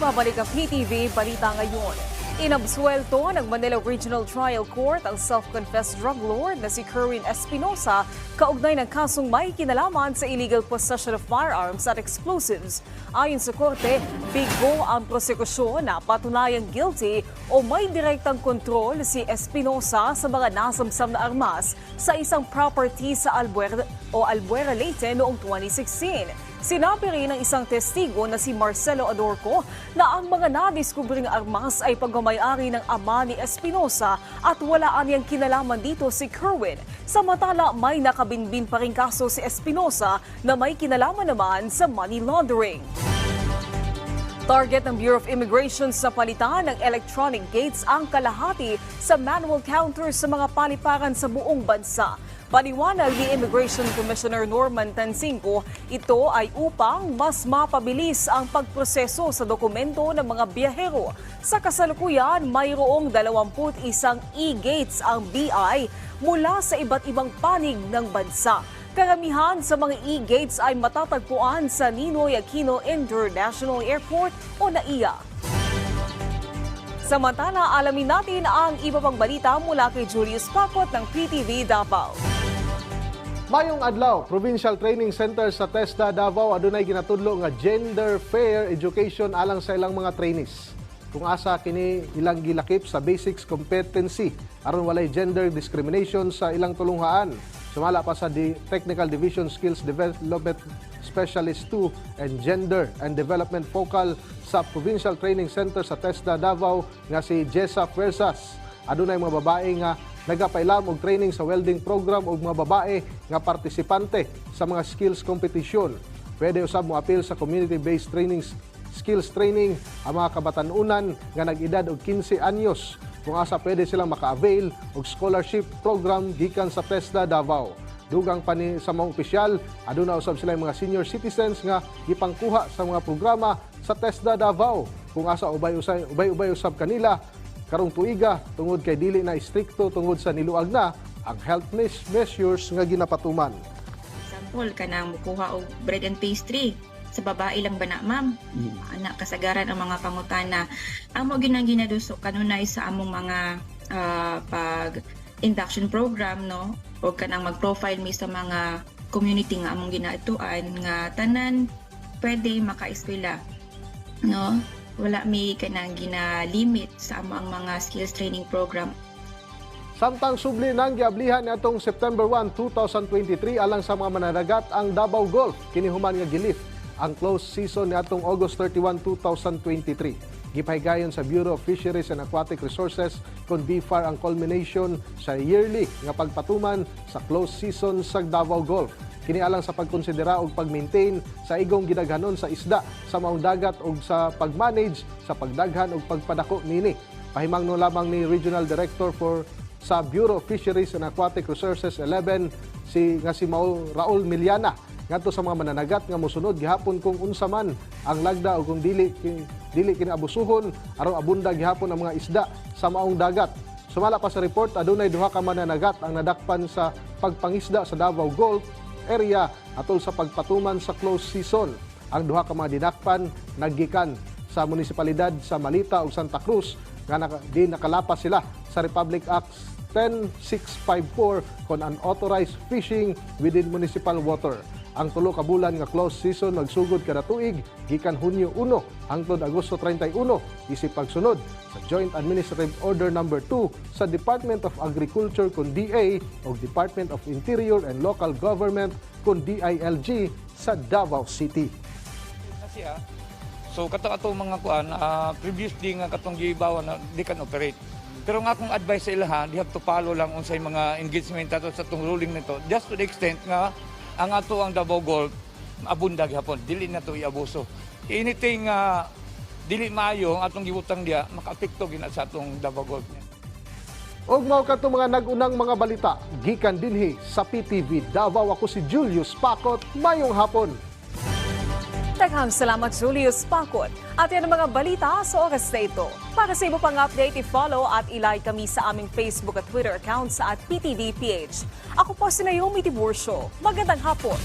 Nagbabalik ang PTV Balita ngayon. Inabsuelto ng Manila Regional Trial Court ang self-confessed drug lord na si Kerwin Espinosa kaugnay ng kasong may kinalaman sa illegal possession of firearms at explosives. Ayon sa korte, bigo ang prosekusyon na patunayang guilty o may direktang kontrol si Espinosa sa mga nasamsam na armas sa isang property sa Albuera o Albuera Leyte noong 2016. Sinabi rin ng isang testigo na si Marcelo Adorco na ang mga nadiskubring armas ay pagmamayari ng ama ni Espinosa at wala niyang kinalaman dito si Kerwin. Samantala may nakabinbin pa rin kaso si Espinosa na may kinalaman naman sa money laundering. Target ng Bureau of Immigration sa palitan ng electronic gates ang kalahati sa manual counters sa mga paliparan sa buong bansa. Paniwanag ni Immigration Commissioner Norman Tansinko, ito ay upang mas mapabilis ang pagproseso sa dokumento ng mga biyahero. Sa kasalukuyan, mayroong 21 e-gates ang BI mula sa iba't ibang panig ng bansa. Karamihan sa mga e-gates ay matatagpuan sa Ninoy Aquino International Airport o NAIA. Samantala, alamin natin ang iba pang balita mula kay Julius Pakot ng PTV Davao. Mayong adlaw, Provincial Training Center sa TESDA Davao adunay ginatudlo nga gender fair education alang sa ilang mga trainees. Kung asa kini ilang gilakip sa basics competency aron walay gender discrimination sa ilang tulunghaan. Sumala pa sa di Technical Division Skills Development Specialist 2 and Gender and Development Focal sa Provincial Training Center sa TESDA Davao nga si Jessa Fuerzas. Adunay mga babae nga nagapailam og training sa welding program og mga babae nga partisipante sa mga skills competition. Pwede usab mo appeal sa community-based training skills training ang mga kabatanunan nga nag-edad og 15 anyos kung asa pwede silang maka-avail og scholarship program gikan sa TESDA Davao. Dugang pa ni sa mga opisyal, aduna usab sila mga senior citizens nga gipangkuha sa mga programa sa TESDA Davao. Kung asa ubay-ubay usab kanila karong tuiga tungod kay dili na istrikto tungod sa niluag na ang health measures nga ginapatuman. Example, kanang mukuha og bread and pastry. Sa babae lang ba na, ma'am? Anak, kasagaran ang mga pangutana. Amo ginang ginaduso kanunay sa among mga ah, pag induction program, no? O kanang mag-profile mi sa mga community nga among ginatuan nga tanan pwede maka-eskwela, no? Wala mi kanang gina-limit sa among mga skills training program Samtang subli nang giablihan atong September 1, 2023 alang sa mga mananagat ang Davao Golf kini human nga gilift ang close season ni atong August 31, 2023. Gipahigayon sa Bureau of Fisheries and Aquatic Resources kung BFAR ang culmination sa yearly nga pagpatuman sa close season sa Davao Golf. Kini alang sa pagkonsidera og pag-maintain sa igong gidaghanon sa isda sa maong dagat ug sa pag-manage sa pagdaghan ug pagpadako nini. Pahimangno lamang ni Regional Director for sa Bureau of Fisheries and Aquatic Resources 11 si nga si Maul Raul Miliana ngadto sa mga mananagat nga mosunod gihapon kung unsa man ang lagda o kung dili dili kini abusuhon aron abunda gihapon ang mga isda sa maong dagat. Sumala pa sa report adunay duha ka mananagat ang nadakpan sa pagpangisda sa Davao Gulf area atol sa pagpatuman sa close season. Ang duha ka mga dinakpan naggikan sa munisipalidad sa Malita ug Santa Cruz nga naka, di nakalapas sila sa Republic Act 10654 kon unauthorized fishing within municipal water. Ang tulo ka bulan nga close season magsugod kada tuig gikan Hunyo 1 hangtod Agosto 31 isip pagsunod sa Joint Administrative Order number 2 sa Department of Agriculture kun DA o Department of Interior and Local Government kun DILG sa Davao City. siya. So kato ato mga kuan ah, previously nga katong gibawa na di kan operate. Pero nga akong advice sa ilaha, di have to follow lang unsay mga engagement ato sa tong ruling nito. Just to the extent nga ang ato ang Davao Golf abunda gihapon, dili na to iabuso. Anything nga dili maayo ang atong gibutang diya makaapekto gina sa atong Davao Golf. Og mao kadto mga nagunang mga balita gikan dinhi sa PTV Davao ako si Julius Pakot mayong hapon. Daghang salamat Julius Pakot. At yan ang mga balita sa oras na ito. Para sa iba pang update, i-follow at ilike kami sa aming Facebook at Twitter accounts at PTVPH. Ako po si Naomi Tiburcio. Magandang hapon.